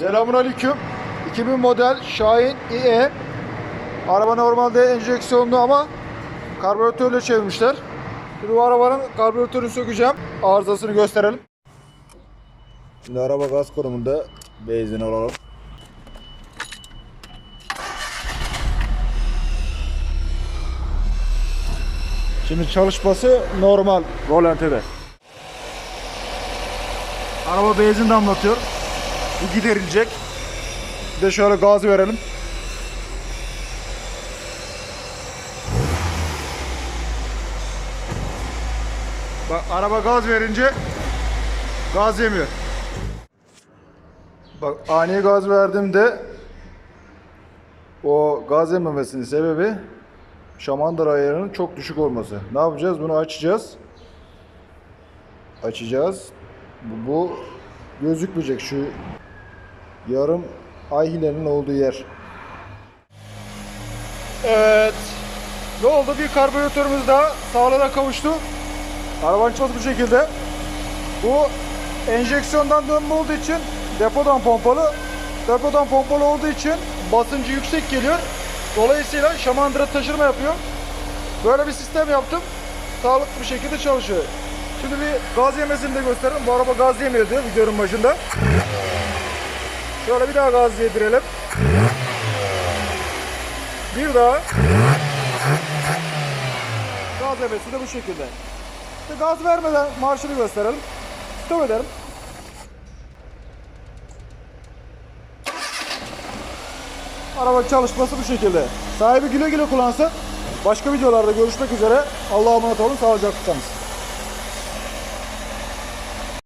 Selamun Aleyküm. 2000 model Şahin IE. Araba normalde enjeksiyonlu ama karbüratörle çevirmişler. Şimdi bu arabanın karbüratörünü sökeceğim. Arızasını gösterelim. Şimdi araba gaz konumunda benzin alalım. Şimdi çalışması normal rolantede. Araba benzin damlatıyor. Bu giderilecek. Bir de şöyle gaz verelim. Bak araba gaz verince gaz yemiyor. Bak ani gaz verdiğimde o gaz yememesinin sebebi şamandıra ayarının çok düşük olması. Ne yapacağız? Bunu açacağız. Açacağız. Bu, bu gözükmeyecek şu yarım ay hilenin olduğu yer. Evet. Ne oldu? Bir karbüratörümüz daha sağlığına kavuştu. Çalışması bu şekilde. Bu enjeksiyondan dönme olduğu için depodan pompalı. Depodan pompalı olduğu için basıncı yüksek geliyor. Dolayısıyla şamandıra taşırma yapıyor. Böyle bir sistem yaptım. Sağlıklı bir şekilde çalışıyor. Şimdi bir gaz yemesini de gösterelim. Bu araba gaz yemiyor diyor videonun başında. Şöyle bir daha gaz yedirelim. Bir daha. Gaz yemesi de bu şekilde. İşte gaz vermeden marşını gösterelim. Stop edelim. Araba çalışması bu şekilde. Sahibi güle güle kullansın. Başka videolarda görüşmek üzere. Allah'a emanet olun. Sağlıcakla kalın.